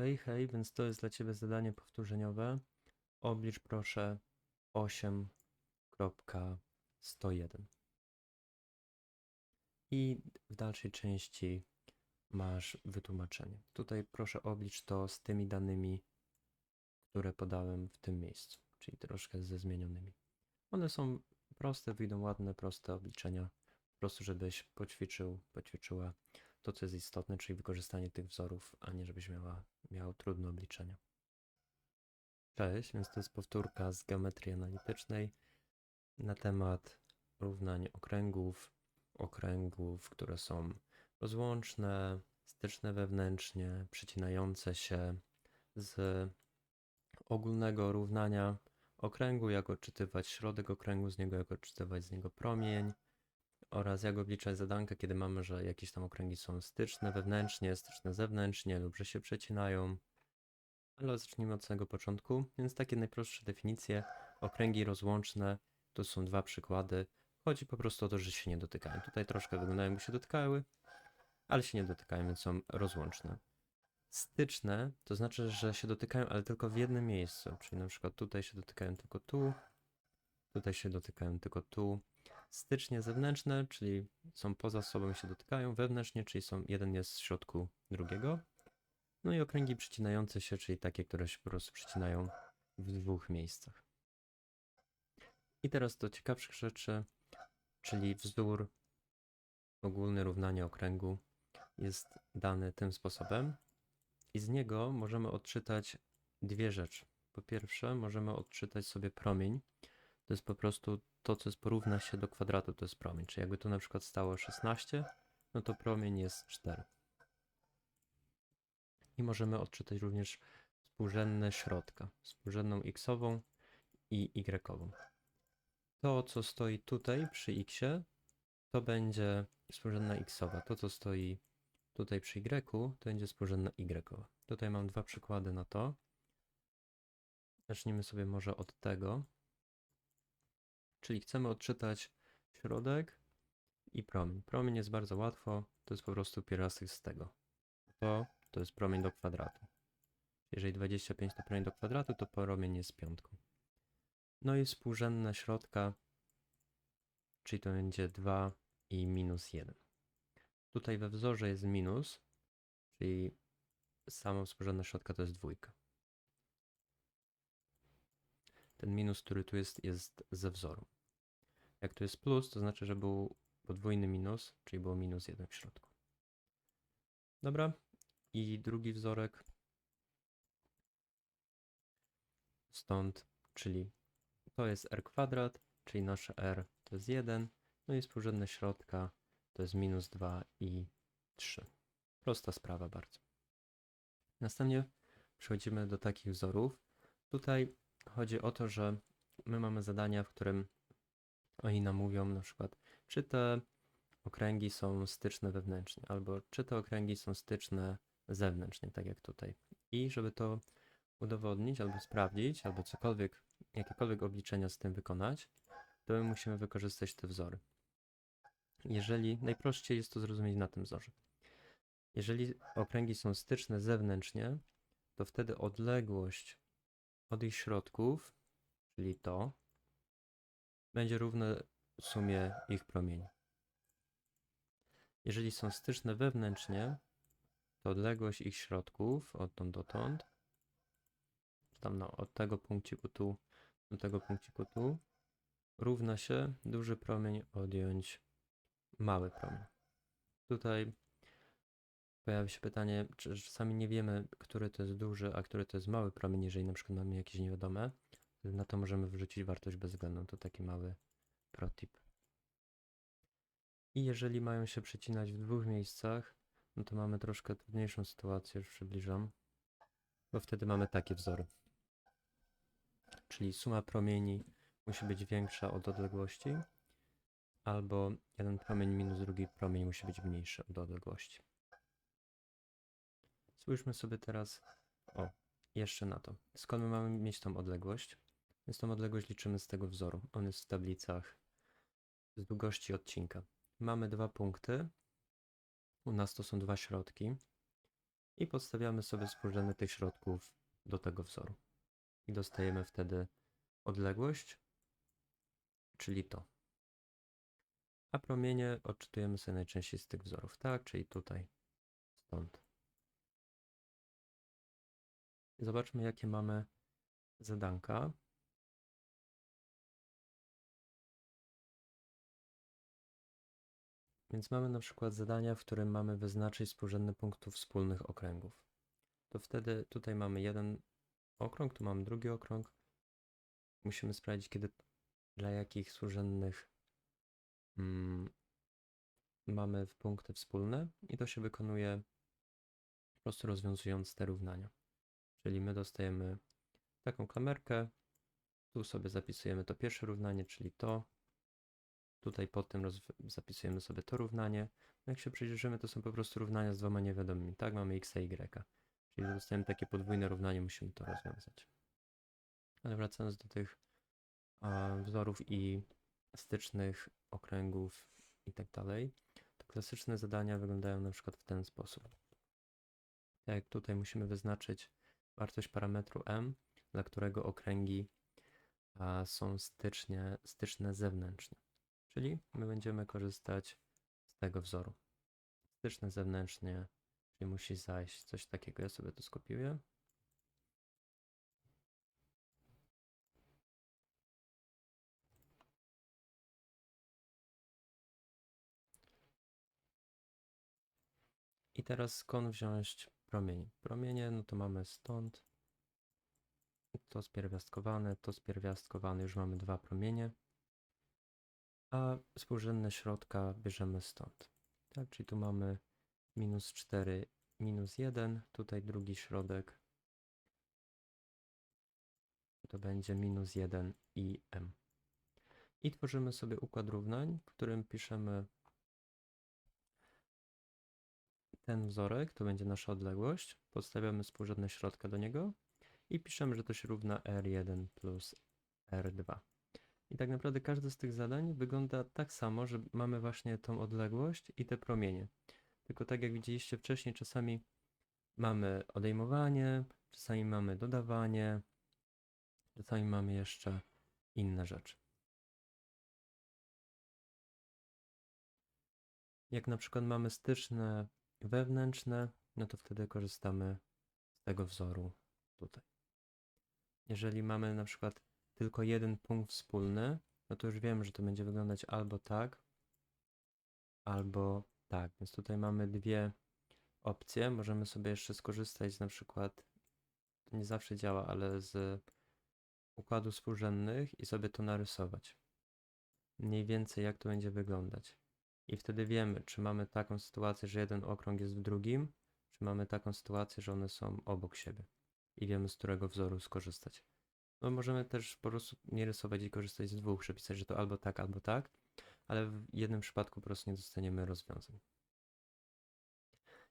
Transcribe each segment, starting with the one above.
Okej, hej, więc to jest dla Ciebie zadanie powtórzeniowe. Oblicz proszę 8.101. I w dalszej części masz wytłumaczenie. Tutaj proszę oblicz to z tymi danymi, które podałem w tym miejscu, czyli troszkę ze zmienionymi. One są proste, wyjdą ładne, proste obliczenia, po prostu żebyś poćwiczył, poćwiczyła to, co jest istotne, czyli wykorzystanie tych wzorów, a nie żebyś miała, miał trudne obliczenia. Cześć, więc to jest powtórka z geometrii analitycznej na temat równań okręgów, okręgów, które są rozłączne, styczne wewnętrznie, przecinające się z ogólnego równania okręgu, jak odczytywać środek okręgu z niego, jak odczytywać z niego promień oraz jak obliczać zadankę, kiedy mamy, że jakieś tam okręgi są styczne wewnętrznie, styczne zewnętrznie lub że się przecinają. Ale zacznijmy od samego początku. Więc takie najprostsze definicje. Okręgi rozłączne to są dwa przykłady. Chodzi po prostu o to, że się nie dotykają. Tutaj troszkę wyglądają, jakby się dotykały, ale się nie dotykają, więc są rozłączne. Styczne to znaczy, że się dotykają, ale tylko w jednym miejscu. Czyli na przykład tutaj się dotykają tylko tu, tutaj się dotykają tylko tu. Stycznie zewnętrzne, czyli są poza sobą i się dotykają, wewnętrznie, czyli są jeden jest w środku drugiego. No i okręgi przycinające się, czyli takie, które się po prostu przycinają w dwóch miejscach. I teraz do ciekawszych rzeczy, czyli wzór ogólny równania okręgu jest dany tym sposobem i z niego możemy odczytać dwie rzeczy. Po pierwsze, możemy odczytać sobie promień. To jest po prostu to, co jest porówna się do kwadratu, to jest promień. Czyli jakby tu na przykład stało 16, no to promień jest 4. I możemy odczytać również współrzędne środka, współrzędną x-ową i y-ową. To, co stoi tutaj przy x, to będzie współrzędna x-owa. To, co stoi tutaj przy y, to będzie współrzędna y-owa. Tutaj mam dwa przykłady na to. Zacznijmy sobie może od tego. Czyli chcemy odczytać środek i promień. Promień jest bardzo łatwo, to jest po prostu pierwiastek z tego. To, to jest promień do kwadratu. Jeżeli 25 to promień do kwadratu, to promień jest piątką. No i współrzędne środka, czyli to będzie 2 i minus 1. Tutaj we wzorze jest minus, czyli samo współrzędne środka to jest dwójka. Ten minus, który tu jest, jest ze wzoru. Jak tu jest plus, to znaczy, że był podwójny minus, czyli było minus 1 w środku. Dobra. I drugi wzorek. Stąd, czyli to jest r kwadrat, czyli nasze r to jest 1, no i współrzędne środka to jest minus 2 i 3. Prosta sprawa bardzo. Następnie przechodzimy do takich wzorów. Tutaj chodzi o to, że my mamy zadania, w którym oni nam mówią na przykład, czy te okręgi są styczne wewnętrznie, albo czy te okręgi są styczne zewnętrznie, tak jak tutaj. I żeby to udowodnić, albo sprawdzić, albo cokolwiek, jakiekolwiek obliczenia z tym wykonać, to my musimy wykorzystać te wzory. Jeżeli, najprościej jest to zrozumieć na tym wzorze. Jeżeli okręgi są styczne zewnętrznie, to wtedy odległość od ich środków, czyli to, będzie równe sumie ich promieni. Jeżeli są styczne wewnętrznie, to odległość ich środków odtąd dotąd, tam no, od tego punkciku tu do tego punkciku tu, równa się duży promień odjąć mały promień. Tutaj pojawia się pytanie, czy czasami nie wiemy, który to jest duży, a który to jest mały promień, jeżeli na przykład mamy jakieś niewiadome, na to możemy wrzucić wartość bezwzględną. To taki mały protip. I jeżeli mają się przecinać w dwóch miejscach, no to mamy troszkę trudniejszą sytuację, już przybliżam, bo wtedy mamy takie wzory. Czyli suma promieni musi być większa od odległości, albo jeden promień minus drugi promień musi być mniejszy od odległości. Spójrzmy sobie teraz, o, jeszcze na to. Skąd my mamy mieć tą odległość? Więc tą odległość liczymy z tego wzoru. On jest w tablicach z długości odcinka. Mamy dwa punkty. U nas to są dwa środki. i podstawiamy sobie współrzędne tych środków do tego wzoru. I dostajemy wtedy odległość, czyli to. A promienie odczytujemy sobie najczęściej z tych wzorów, tak? Czyli tutaj, stąd. Zobaczmy, jakie mamy zadanka. Więc mamy na przykład zadania, w którym mamy wyznaczyć współrzędne punktów wspólnych okręgów. To wtedy tutaj mamy jeden okrąg, tu mamy drugi okrąg. Musimy sprawdzić, kiedy dla jakich współrzędnych mm, mamy punkty wspólne i to się wykonuje po prostu rozwiązując te równania. Czyli my dostajemy taką klamerkę, tu sobie zapisujemy to pierwsze równanie, czyli to, Tutaj pod tym zapisujemy sobie to równanie. No Jak się przyjrzymy, to są po prostu równania z dwoma niewiadomymi. Tak, mamy x i y. Czyli dostajemy takie podwójne równanie, musimy to rozwiązać. Ale wracając do tych a, wzorów i stycznych okręgów i tak dalej, to klasyczne zadania wyglądają na przykład w ten sposób. Tak jak tutaj musimy wyznaczyć wartość parametru m, dla którego okręgi są stycznie, styczne zewnętrzne. Czyli my będziemy korzystać z tego wzoru. Styczne zewnętrznie, czyli musi zajść coś takiego. Ja sobie to skopiuję. I teraz skąd wziąć promienie? Promienie, no to mamy stąd. To spierwiastkowane, to spierwiastkowane, już mamy dwa promienie a współrzędne środka bierzemy stąd. Tak, czyli tu mamy minus 4, minus 1, tutaj drugi środek to będzie minus 1 i m. I tworzymy sobie układ równań, w którym piszemy ten wzorek, to będzie nasza odległość, podstawiamy współrzędne środka do niego i piszemy, że to się równa R1 plus R2. I tak naprawdę każde z tych zadań wygląda tak samo, że mamy właśnie tą odległość i te promienie. Tylko tak jak widzieliście wcześniej, czasami mamy odejmowanie, czasami mamy dodawanie, czasami mamy jeszcze inne rzeczy. Jak na przykład mamy styczne wewnętrzne, no to wtedy korzystamy z tego wzoru tutaj. Jeżeli mamy na przykład tylko jeden punkt wspólny, no to już wiemy, że to będzie wyglądać albo tak, albo tak. Więc tutaj mamy dwie opcje. Możemy sobie jeszcze skorzystać z na przykład, to nie zawsze działa, ale z układu współrzędnych i sobie to narysować. Mniej więcej jak to będzie wyglądać. I wtedy wiemy, czy mamy taką sytuację, że jeden okrąg jest w drugim, czy mamy taką sytuację, że one są obok siebie. I wiemy, z którego wzoru skorzystać. No możemy też po prostu nie rysować i korzystać z dwóch, przepisać, że to albo tak, albo tak, ale w jednym przypadku po prostu nie dostaniemy rozwiązań.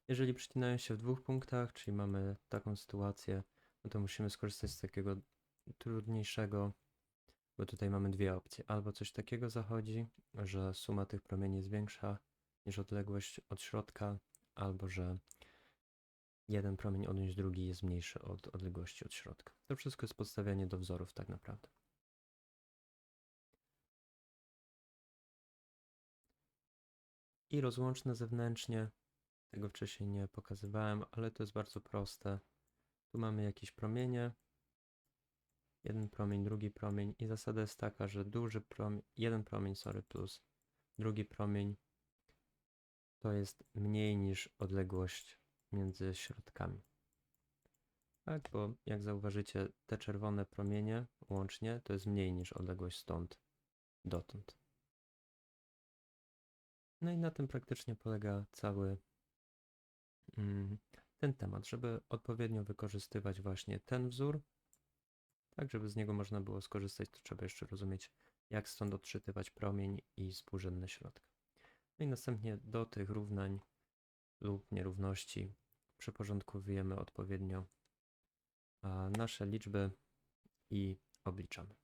Jeżeli przycinają się w dwóch punktach, czyli mamy taką sytuację, no to musimy skorzystać z takiego trudniejszego, bo tutaj mamy dwie opcje. Albo coś takiego zachodzi, że suma tych promieni jest większa niż odległość od środka, albo że jeden promień odjąć drugi jest mniejszy od odległości od środka. To wszystko jest podstawianie do wzorów tak naprawdę. I rozłączne zewnętrznie, tego wcześniej nie pokazywałem, ale to jest bardzo proste. Tu mamy jakieś promienie, jeden promień, drugi promień i zasada jest taka, że duży promień, jeden promień, sorry, plus drugi promień to jest mniej niż odległość między środkami. Tak, bo jak zauważycie, te czerwone promienie łącznie to jest mniej niż odległość stąd dotąd. No i na tym praktycznie polega cały mm, ten temat, żeby odpowiednio wykorzystywać właśnie ten wzór, tak żeby z niego można było skorzystać, to trzeba jeszcze rozumieć, jak stąd odczytywać promień i współrzędne środka. No i następnie do tych równań lub nierówności przyporządkowujemy odpowiednio nasze liczby i obliczamy.